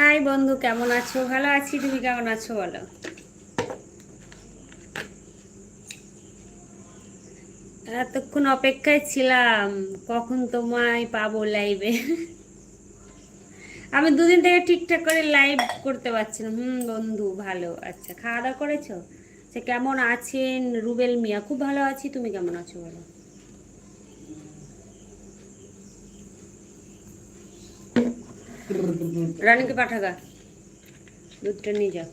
High বন্ধু, কেমন আছো? ভালো আছি, তুমি কেমন আছো বলো? এতক্ষণ অপেক্ষায় ছিলাম, কখন তোমায় পাবো লাইভে আমি দুদিন থেকে ঠিকঠাক করে লাইভ করতে পারছি না। হুম বন্ধু, ভালো। আচ্ছা খাওয়া দাওয়া করেছ? সে কেমন আছেন রুবেল মিয়া? খুব ভালো আছি, তুমি কেমন আছো বলো? রানীকে পাঠা গা দুধটা নিয়ে যাক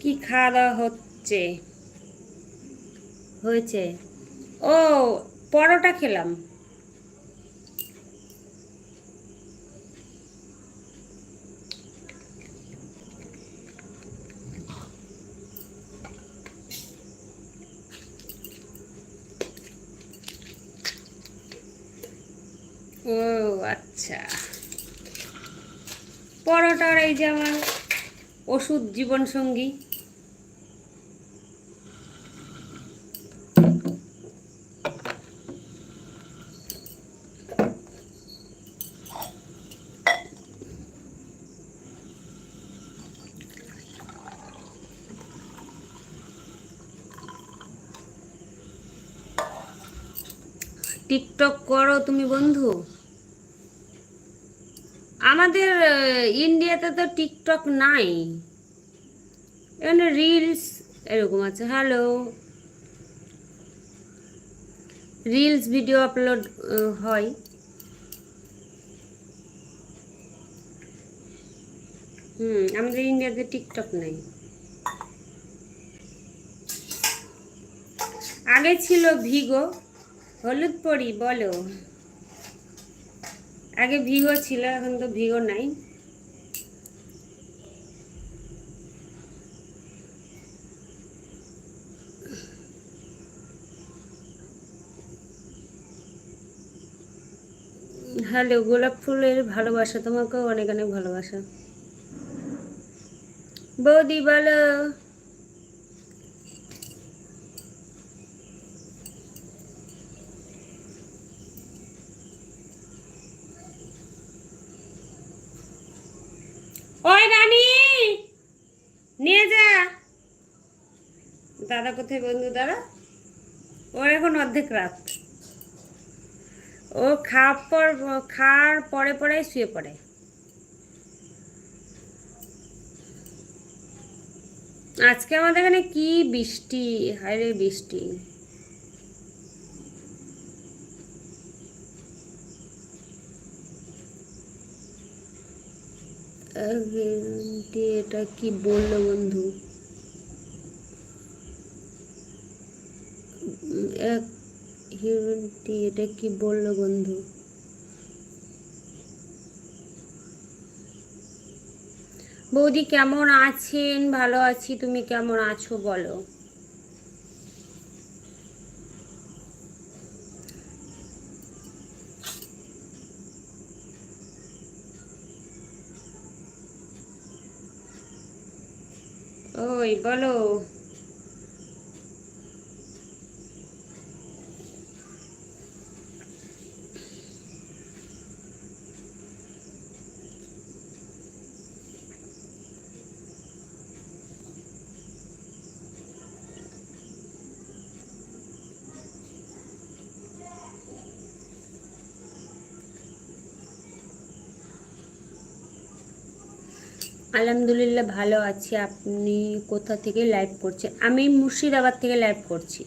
কি খাওয়া দাওয়া হচ্ছে? হয়েছে। ও পরোটা খেলাম ও আচ্ছা। পরোটার এই যে আমার ওষুধ জীবন সঙ্গী টিকটক করো তুমি বন্ধু। আমাদের ইন্ডিয়াতে তো টিকটক নাই। এখানে রিলস এরকম আছে। হ্যালো রিলস ভিডিও আপলোড হয়। হুম, আমাদের ইন্ডিয়াতে টিকটক নাই। আগে ছিল ভিগো হলুদ পরি, বলো। আগে ভিগো ছিল, এখন তো ভিগো নাই। হ্যালো, গোলাপ ফুলের ভালোবাসা, তোমাকেও অনেক অনেক ভালোবাসা। বৌদি, বলো ওই রানী নিয়ে যা দাদা কোথায় বন্ধু দাদা ওর এখন অর্ধেক রাত। ও খাওয়ার পর, খাওয়ার পরে পরে শুয়ে পড়ে। আজকে আমাদের এখানে কি বৃষ্টি? হায়রে বৃষ্টি। আগে এটা কি বলল বন্ধু? এক হিরোটি এটা কি বলল বন্ধু? বৌদি কেমন আছেন? ভালো আছি, তুমি কেমন আছো বলো? ওই বলো। আলহামদুলিল্লাহ ভালো আছি। আপনি কোথা থেকে লাইভ করছেন? আমি মুর্শিদাবাদ থেকে লাইভ করছি।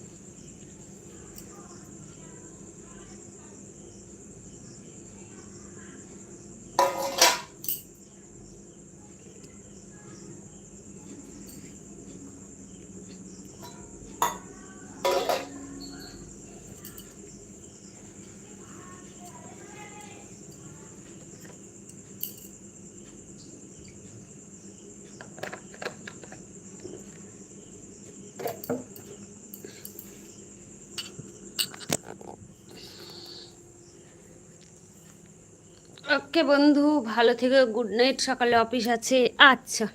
ওকে বন্ধু, ভালো থেকে, গুড নাইট, সকালে অফিস আছে। আচ্ছা।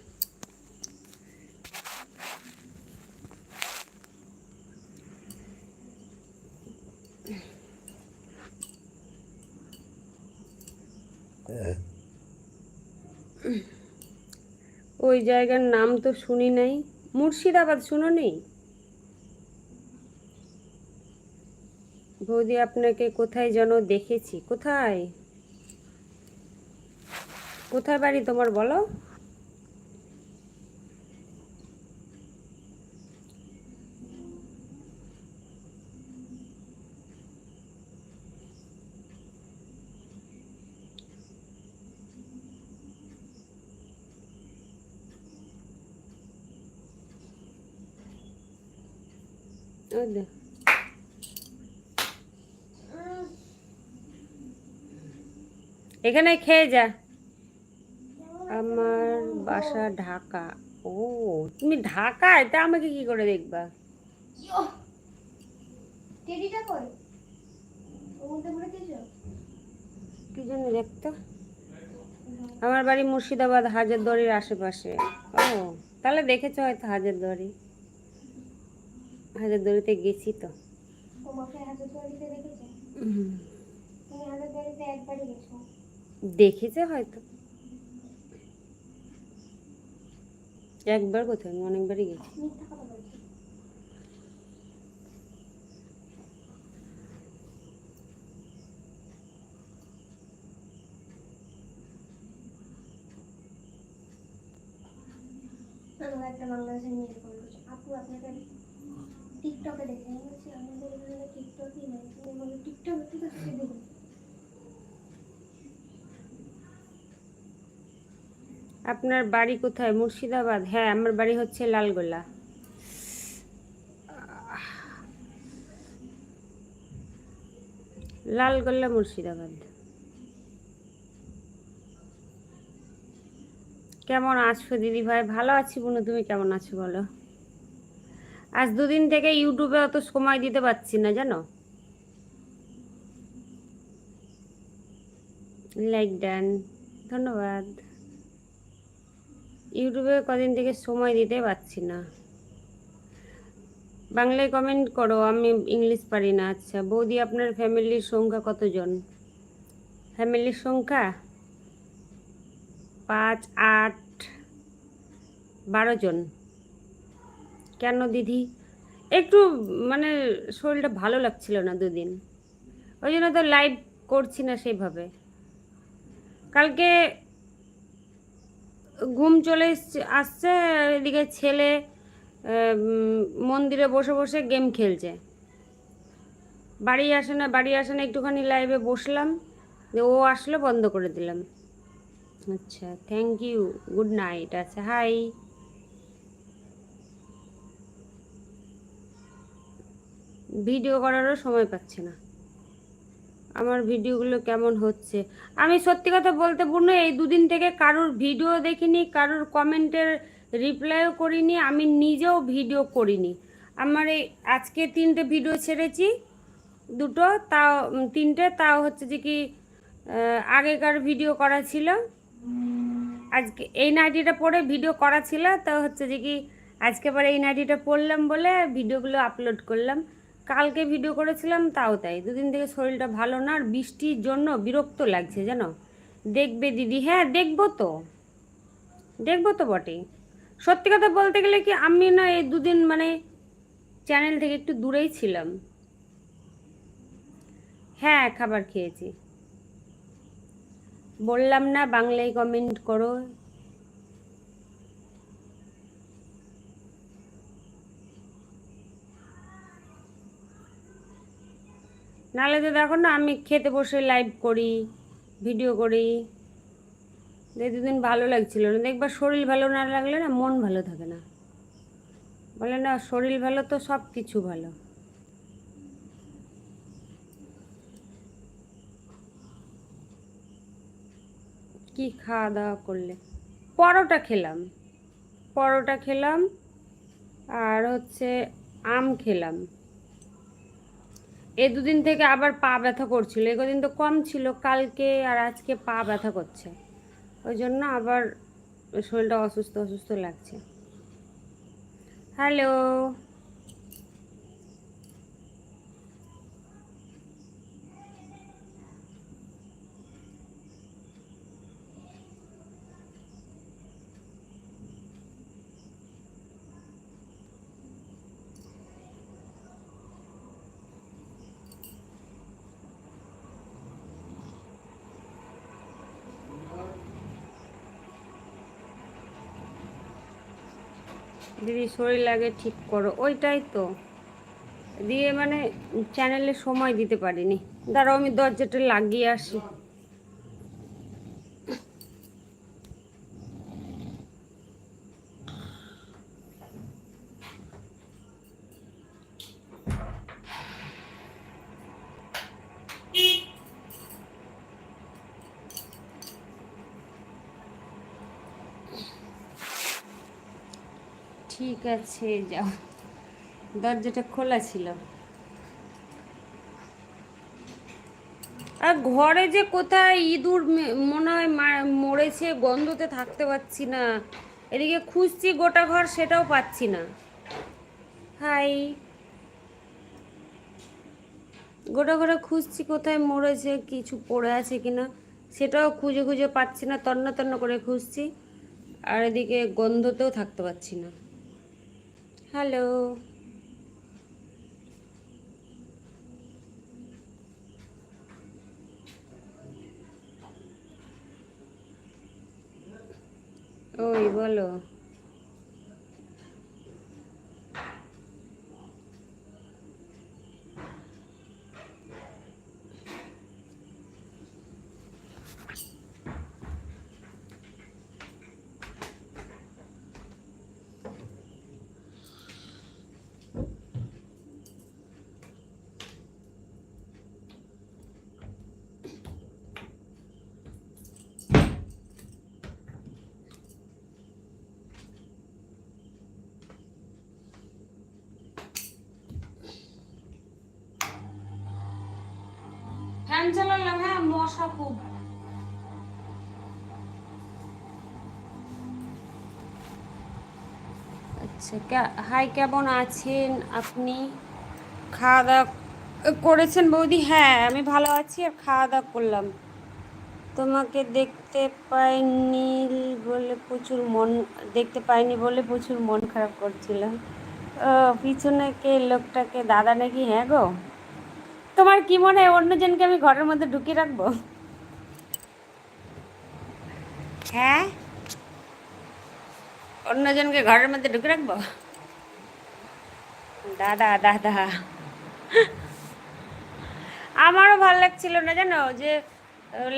ওই জায়গার নাম তো শুনি নাই। মুর্শিদাবাদ শুনো নি? বৌদি, আপনাকে কোথায় যেন দেখেছি। কোথায়? কোথায় বাড়ি তোমার বলো? এখানে খেয়ে যা। আমার বাসা ঢাকা। ও তুমি ঢাকায় তা আমাকে কি করে দেখবা? কি জন্য দেখতো। আমার বাড়ি মুর্শিদাবাদ হাজারদুয়ারির আশেপাশে। ও তাহলে দেখেছ হয়তো হাজারদুয়ারি হাজারদুয়ারিতে গেছি তো। দেখেছে হয়তো। একবার কোথায়? আমি অনেকবারই গেছি। একটা বাংলাদেশের আপু টিকটকে দেখে আমি বলছি আমাদের এখানে টিকটকই নাই। টিকটক থেকে দেখুন আপনার বাড়ি কোথায়? মুর্শিদাবাদ? হ্যাঁ আমার বাড়ি হচ্ছে লালগোলা। লালগোলা, মুর্শিদাবাদ। কেমন আছো দিদি ভাই? ভালো আছি বুনু, তুমি কেমন আছো বলো? আজ দুদিন থেকে ইউটিউবে অত সময় দিতে পারছি না, জানো? লাইক ডান ধন্যবাদ। ইউটিউবে কদিন থেকে সময় দিতে পারছি না। বাংলায় কমেন্ট করো, আমি ইংলিশ পারি না। আচ্ছা বৌদি, আপনার ফ্যামিলির সংখ্যা কতজন? ফ্যামিলির সংখ্যা? পাঁচ, আট, বারো জন। কেন দিদি? একটু মানে শরীরটা ভালো লাগছিল না দুদিন। ওই জন্য তো লাইভ করছি না সেইভাবে। কালকে ঘুম চলে আসছে এদিকে ছেলে মন্দিরে বসে বসে গেম খেলছে। বাড়ি আসে না, বাড়ি আসে না, একটুখানি লাইভে বসলাম ও আসলে, বন্ধ করে দিলাম। আচ্ছা থ্যাংক ইউ গুড নাইট আচ্ছা হাই ভিডিও করারও সময় পাচ্ছে না। আমার ভিডিওগুলো কেমন হচ্ছে? আমি সত্যি কথা বলতে পূর্ণ এই দুদিন থেকে কারোর ভিডিও দেখিনি, কারোর কমেন্টের রিপ্লাইও করিনি, আমি নিজেও ভিডিও করিনি। আমার এই আজকে তিনটে ভিডিও ছেড়েছি, দুটো, তাও তিনটে, তাও হচ্ছে যে কি আগেকার ভিডিও করা ছিল। আজকে এই নাইটিটা পরে ভিডিও করা ছিল তো হচ্ছে যে কি, আজকে আবার এই নাইটিটা পরলাম বলে ভিডিওগুলো আপলোড করলাম। কালকে ভিডিও করেছিলাম, তাও তাই। দুদিন থেকে শরীরটা ভালো না, আর বৃষ্টির জন্য বিরক্ত লাগছে, জানো? দেখবে দিদি হ্যাঁ দেখব তো। দেখব তো বটে সত্যি কথা বলতে গেলে কি, আমি না এই দুদিন মানে চ্যানেল থেকে একটু দূরেই ছিলাম। হ্যাঁ খাবার খেয়েছি। বললাম না, বাংলায় কমেন্ট করো। নাহলে তো দেখো না, আমি খেতে বসে লাইভ করি ভিডিও করি। এই দুদিন ভালো লাগছিল না। দেখবা শরীর ভালো না লাগলে না, মন ভালো থাকে না। বলে না, শরীর ভালো তো সব কিছু ভালো। কি খাওয়া দাওয়া করলে? পরোটা খেলাম। পরোটা খেলাম, আর হচ্ছে আম খেলাম। এই দুদিন থেকে আবার পা ব্যথা করছিল। এ কদিন তো কম ছিল, কালকে আর আজকে পা ব্যথা করছে। ওই জন্য আবার শরীরটা অসুস্থ অসুস্থ লাগছে। হ্যালো দিদি শরীর লাগে, ঠিক করো। ওইটাই তো। দিয়ে মানে চ্যানেলে সময় দিতে পারিনি। দাঁড়াও, আমি দরজাটা লাগিয়ে আসি। আছে যাও। দরজাটা খোলা ছিল। আর ঘরে যে কোথায় ইঁদুর মনে হয় মরেছে, গন্ধতে থাকতে পারছি না। এদিকে খুঁজছি, গোটা ঘর সেটাও পাচ্ছি না। হাই। গোটা ঘরে খুঁজছি কোথায় মরেছে, কিছু পড়ে আছে কিনা, সেটাও খুঁজে খুঁজে পাচ্ছি না, তন্ন তন্ন করে খুঁজছি। আর এদিকে গন্ধতেও থাকতে পারছি না। হ্যালো ওই বলো ফ্যান চালালাম হ্যাঁ মশা খুব। আচ্ছা হাই, কেমন আছেন আপনি? খাওয়া দাওয়া করেছেন বৌদি? হ্যাঁ আমি ভালো আছি আর খাওয়া দাওয়া করলাম। তোমাকে দেখতে পাইনি বলে প্রচুর মন, দেখতে পাইনি বলে প্রচুর মন খারাপ করছিল ও, পিছনে কে লোকটাকে, দাদা নাকি? হ্যাঁ গো। তোমার কি মনে হয় অন্যজনকে আমি ঘরের মধ্যে ঢুকিয়ে রাখব? হ্যাঁ? অন্যজনকে ঘরের মধ্যে ঢুকে রাখব? দাদা দাদা। আমারও ভালো লাগছিল না জানো? যে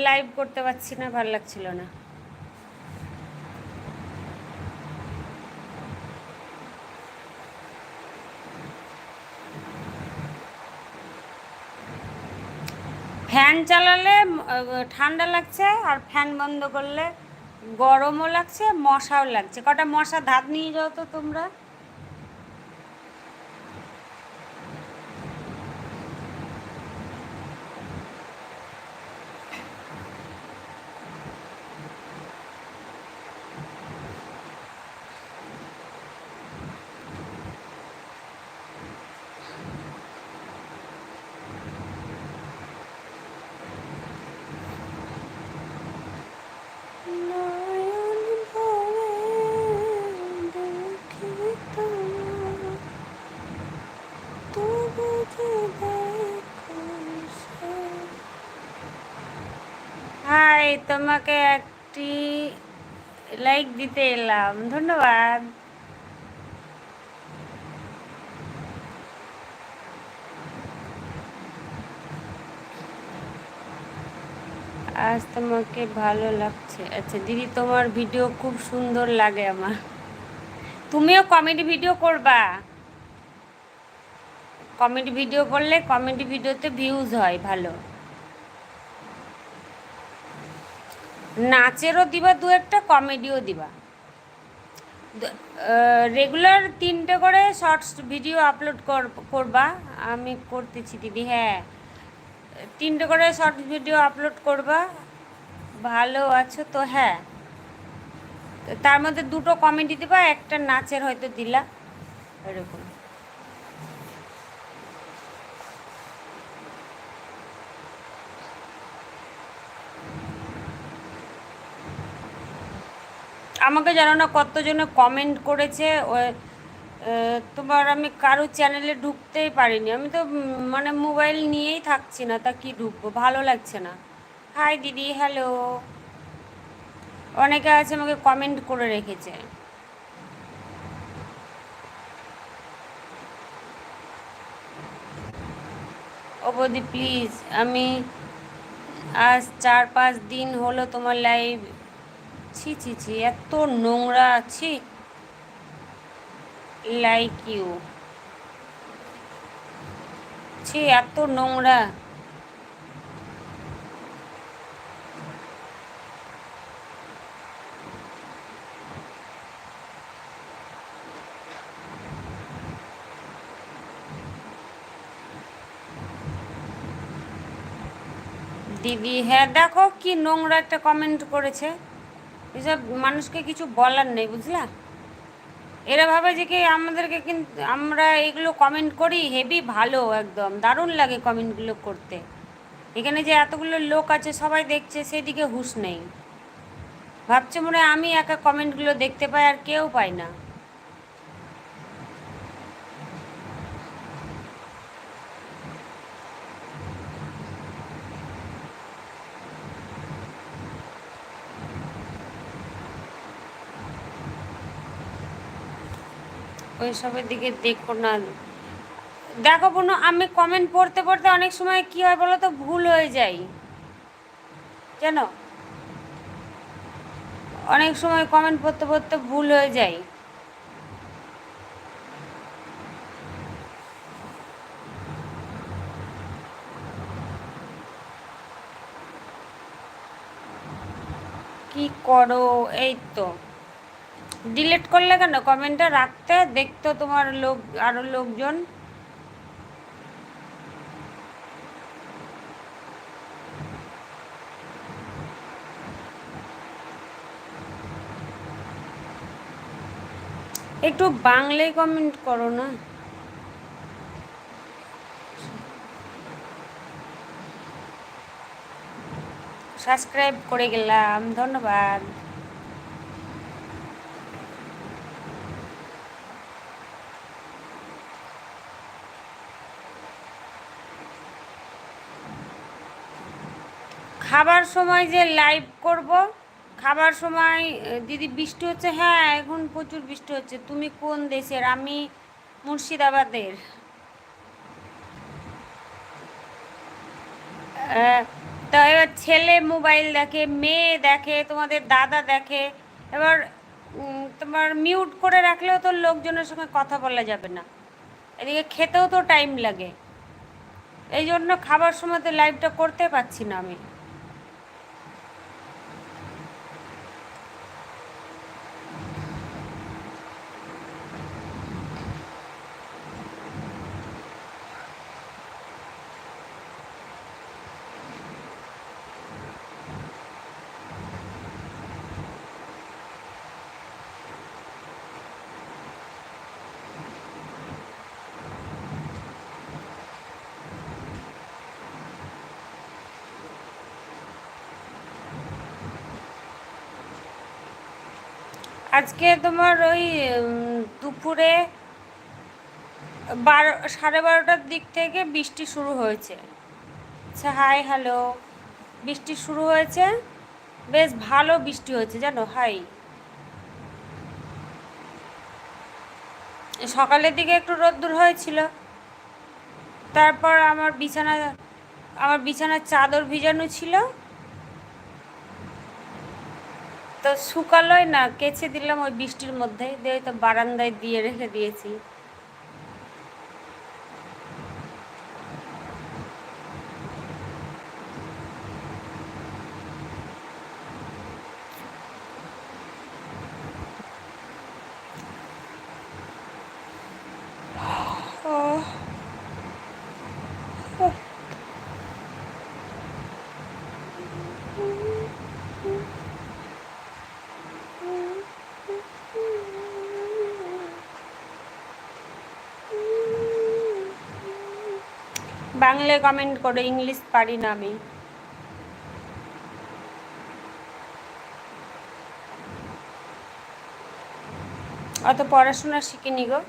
লাইভ করতে পারছি না, ভালো লাগছিল না। ফ্যান চালালে ঠান্ডা লাগছে আর ফ্যান বন্ধ করলে গরমও লাগছে, মশাও লাগছে। কটা মশা ধাপ নিয়ে যাও তো তোমরা নয়ন ভরে দেখি তোমার, তবু যে দেখো সে। হাই তোমাকে একটি লাইক দিতে এলাম। ধন্যবাদ। আজ তোমাকে ভালো লাগছে। আচ্ছা দিদি, তোমার ভিডিও খুব সুন্দর লাগে আমার। তুমিও কমেডি ভিডিও করবা? কমেডি ভিডিও করলে কমেডি ভিডিওতে ভিউজ হয়, ভালো। নাচেরও দিবা, দু একটা কমেডিও দিবা। রেগুলার তিনটে করে শর্টস ভিডিও আপলোড করবা। আমি করতেছি দিদি হ্যাঁ। তিনটে করে শর্ট ভিডিও আপলোড করবা। ভালো আছো তো হ্যাঁ। তার মধ্যে দুটো কমেডি দিবা, একটা নাচের হয়তো দিলা, এরকম। আমাকে জানো না কতজনে কমেন্ট করেছে তোমার আমি কারও চ্যানেলে ঢুকতেই পারিনি। আমি তো মানে মোবাইল নিয়েই থাকছি না, তা কি ঢুকবো? ভালো লাগছে না। হাই দিদি হ্যালো অনেকে আছে আমাকে কমেন্ট করে রেখেছে। অবধি প্লিজ আমি আজ চার পাঁচ দিন হলো তোমার লাইভ ছি ছি ছি, এত নোংরা আছি। লাইক ইউ ছি, এত নোংরা। দিদি হ্যাঁ দেখো কি নোংরা একটা কমেন্ট করেছে। এসব মানুষকে কিছু বলার নেই, বুঝলা? এরা ভাবে যে কি আমাদেরকে কিন্তু আমরা এগুলো কমেন্ট করি হেভি ভালো একদম, দারুণ লাগে কমেন্টগুলো করতে। এখানে যে এতগুলো লোক আছে, সবাই দেখছে, সেদিকে হুশ নেই। ভাবছে মনে আমি একা কমেন্টগুলো দেখতে পাই আর কেউ পাই না। ওইসবের দিকে দেখো না। দেখো বোনো, আমি কমেন্ট পড়তে পড়তে অনেক সময় কি হয় বলো তো? ভুল হয়ে যায় জানো অনেক সময় কমেন্ট পড়তে পড়তে ভুল হয়ে যায় কি করো? এই তো। ডিলিট করলে কেন? কমেন্টটা রাখতে, দেখতো তোমার লোক, আরও লোকজন। একটু বাংলায় কমেন্ট করো না। সাবস্ক্রাইব করে গেলাম, ধন্যবাদ। খাবার সময় যে লাইভ করব, খাবার সময় দিদি বৃষ্টি হচ্ছে হ্যাঁ এখন প্রচুর বৃষ্টি হচ্ছে। তুমি কোন দেশের? আমি মুর্শিদাবাদের। তো এবার ছেলে মোবাইল দেখে, মেয়ে দেখে, তোমাদের দাদা দেখে, এবার তোমার মিউট করে রাখলেও তো লোকজনের সঙ্গে কথা বলা যাবে না। এদিকে খেতেও তো টাইম লাগে। এই জন্য খাবার সময় তো লাইভটা করতে পারছি না আমি। আজকে তোমার ওই দুপুরে বারো, সাড়ে বারোটার দিক থেকে বৃষ্টি শুরু হয়েছে। আচ্ছা হাই হ্যালো বৃষ্টি শুরু হয়েছে। বেশ ভালো বৃষ্টি হয়েছে, জানো হাই সকালের দিকে একটু রোদ্দুর হয়েছিল। তারপর আমার বিছানা, আমার বিছানার চাদর ভিজানো ছিল। তো শুকালোয় না কেচে দিলাম ওই বৃষ্টির মধ্যে দিয়ে তো বারান্দায় দিয়ে রেখে দিয়েছি। বাংলায় কমেন্ট করো ইংলিশ পারি না আমি। অত পড়াশোনা শিখিনি গো।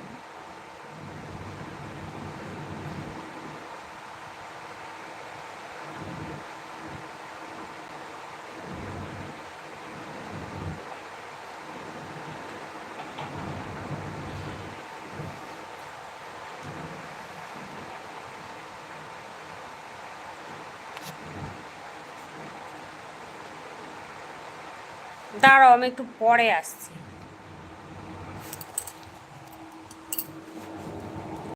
আমি একটু পরে আসছি।